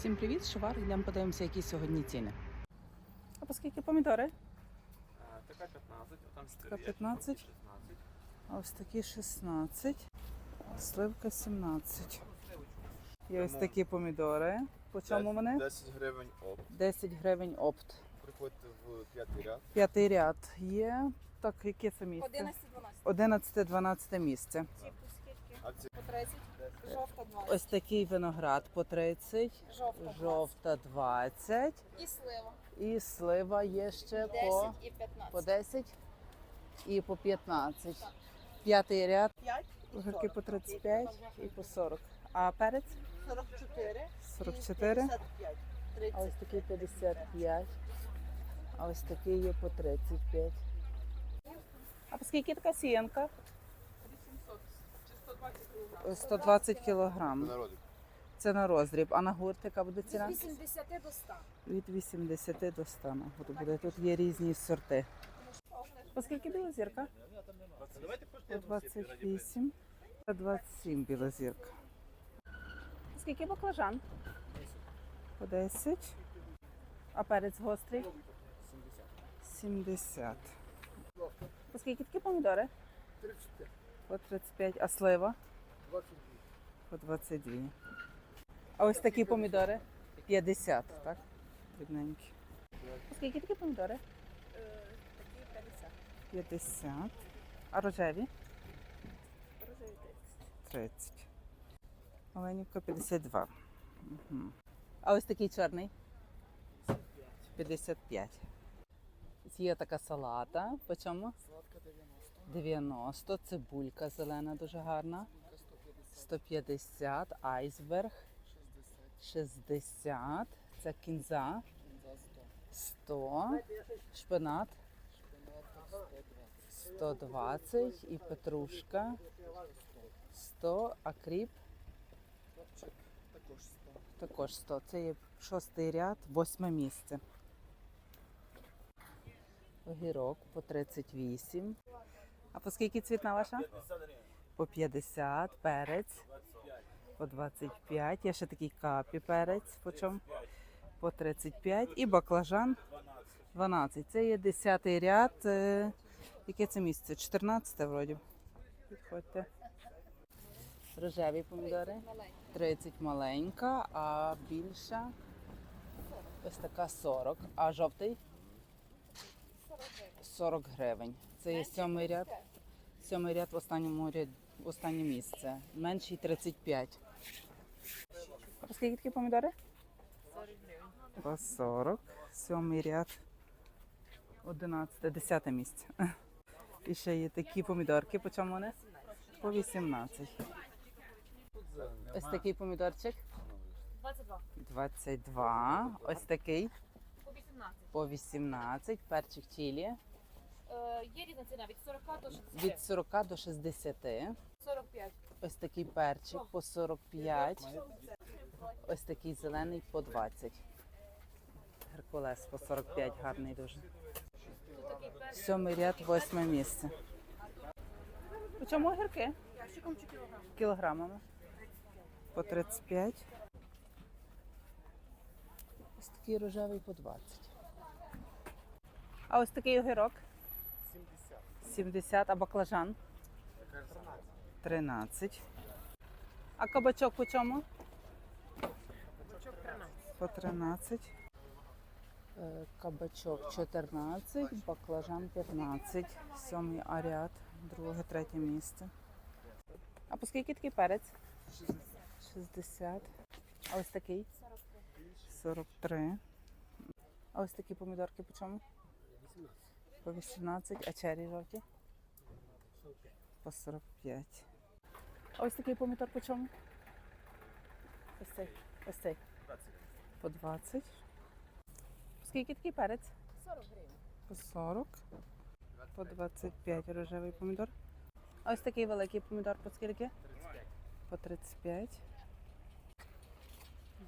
Всім привіт, Шувар. Йдемо подивимося, які сьогодні ціни. А по скільки помідори? Така 15, а там Така є 15. А ось такі 16, сливка 17. Є ось такі помідори. По чому вони? 10 гривень опт. 10 гривень опт. Приходьте в п'ятий ряд. П'ятий ряд є. Так, яке це місце? 11-12. 11-12 місце. По скільки? Акції По 30, жовта 20, Ось такий виноград по 30, жовта 20 жовта 20 і слива і слива є ще 10 по, і 15. по 10 і по 15. П'ятий ряд, 5, огірки по 35 і по 40. А перець? 44, 44. 55, А ось такий 55. А ось такий є по 35. А по скільки така сіянка? 120 кілограм. Це на роздріб. А на гурт яка буде ціна? Від 80 до 100. Від 80 до 100 на гурт буде. Тут є різні сорти. По скільки білозірка? По 28. По 27 білозірка. По скільки баклажан? По 10. А перець гострий? 70. По скільки такі помідори? 35. По 35. А слива? 22. По 22. А ось такі помідори? 50, так? Дрібненькі. Скільки такі помідори? Такі 50. 50. А рожеві? Рожеві 30. Маленька 52. Угу. А ось такий чорний? 55. Є така салата. По чому? 90. Цибулька зелена дуже гарна. 150. Айсберг. 60. Це кінза. 100. Шпинат. 120 і петрушка 100, а кріп також 100. Це є шостий ряд, восьме місце. Огірок по 38. А по скільки цвітна ваша? По 50, перець по 25. Є ще такий капі перець, по чому? По 35 і баклажан 12. Це є 10 ряд. е, Яке це місце? 14 вроді. Підходьте. Рожеві помідори. 30 маленька, а більша ось така 40. А жовтий? 40 гривень. Це є сьомий ряд. Сьомий ряд в останньому ряд, в останнє місце. Менший 35. А Скільки такі помідори? 40 гривень. По 40. Сьомий ряд. 11, 10 місце. І ще є такі помідорки. По чому вони? По 18. Ось такий помідорчик. 22. 22. Ось такий По 18. по 18. Перчик чилі є різна ціна від 40 до 60. від 40 до 60. 45. Ось такий перчик по 45. Ось такий зелений по 20. Геркулес по 45, гарний дуже. Сьомий ряд, восьме місце. У чому огірки? Ящиком чи кілограм? Кілограмами. По 35. Ось такий рожевий по 20. А ось такий огірок? 70. 70, а баклажан? 13. А кабачок по чому? По 13. Е, Кабачок 14, баклажан 15, сьомий аріат, друге, третє місце. А по скільки такий перець? 60. А ось такий? 43. А ось такі помідорки по чому? По 18. А чері жовті? По 45. А ось такий помідор по чому? Ось цей. Ось цей. По 20. Скільки такий перець? 40 гривень. По 40. По 25 рожевий помідор. Ось такий великий помідор по скільки? По 35.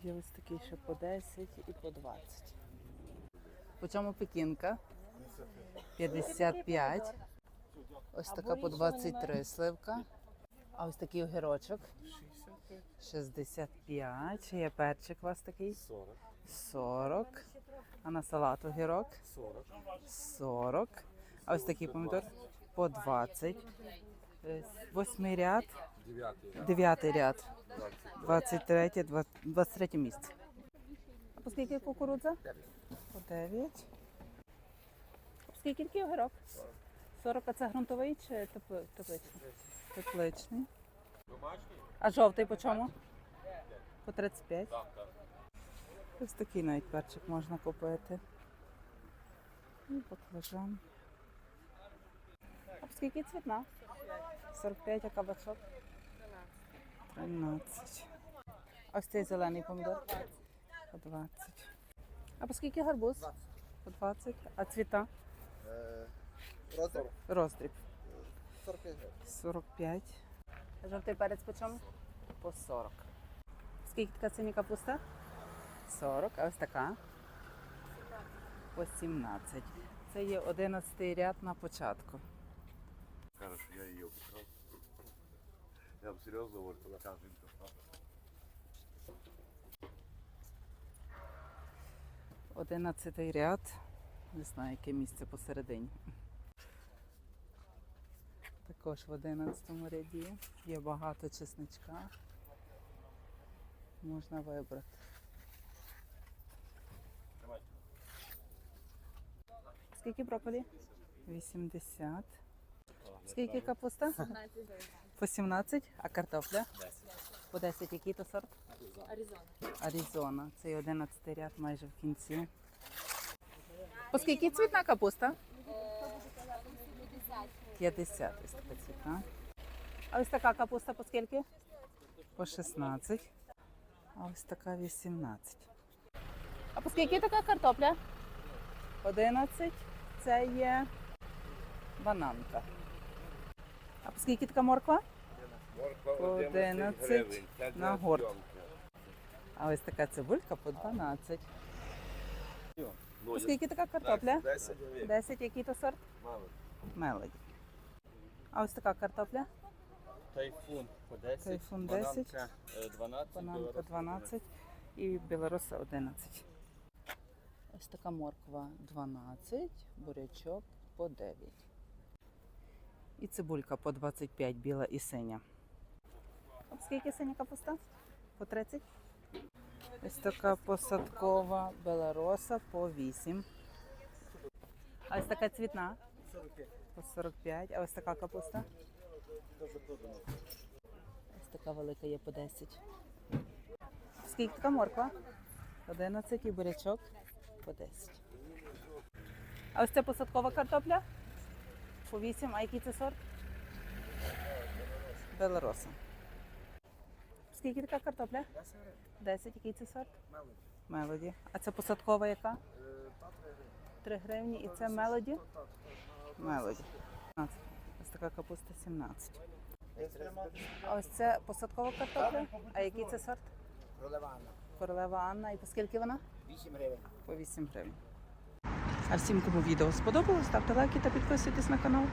Є ось такий ще по 10 і по 20. По чому пекінка? 55. Ось така по 23 сливка. А ось такий огірочок. 65. Чи є перчик у вас такий? 40. 40. А на салат огірок? 40. 40. А ось такий помідор по 20. Е, Восьмий ряд, дев'ятий ряд, 23, 23 місце. А по скільки кукурудза? По 9. Скільки огірок? 40, а це ґрунтовий чи тепличний? Тепличний. А жовтий по чому? По 35. Ось такий навіть перчик можна купити. І баклажан. А скільки цвітна? 45, а кабачок? 13. Ось цей зелений помідор? По 20. А по скільки гарбуз? По 20. А цвіта? Розмір Роздріб. 45 гривень. 45. А жовтий перець по чому? По 40. Скільки така синя капуста? 40. А ось така? По 17. Це є 11 ряд на початку. Каже, що я її обікрав. Я вам серйозно говорю, то така жінка. Одинадцятий ряд. Не знаю, яке місце посередині. Також в одинадцятому ряді є багато чесничка. Можна вибрати. Скільки брокколі? 80. Скільки капуста? По 17. А картопля? По 10. Який то сорт? Аризона. Аризона. Це 11 ряд майже в кінці. По скільки цвітна капуста? 50. Ось така цвітна. А ось така капуста по скільки? По 16. А ось така 18. А по скільки така картопля? 11. Це є бананка. А по скільки така морква? Морква По 11 на горд. А ось така цибулька по 12. По скільки така картопля? 10 гривень. 10. Який то сорт? Мало. Мелоді. А ось така картопля? Тайфун по 10. Тайфун 10. бананка, е, 12. Бананка 12 і білоруса 11. Ось така морква 12, бурячок по 9. І цибулька по 25, біла і синя. Скільки синя капуста? По 30. Ось така посадкова белороса по 8. А ось така цвітна? По 45. А ось така капуста? Ось така велика є по 10. Скільки така морква? 11 і бурячок по 10. А ось це посадкова картопля? По 8. А який це сорт? Белороса. Скільки така картопля? 10. Який це сорт? Мелоді. Мелоді. А це посадкова яка? 3 гривні. І це мелоді? Мелоді. 15. Ось така капуста 17. А ось це посадкова картопля? А який це сорт? Королева Анна. Королева Анна. І по скільки вона? 8 гривень. По 8 гривень. А всім, кому відео сподобалось, ставте лайки та підписуйтесь на канал.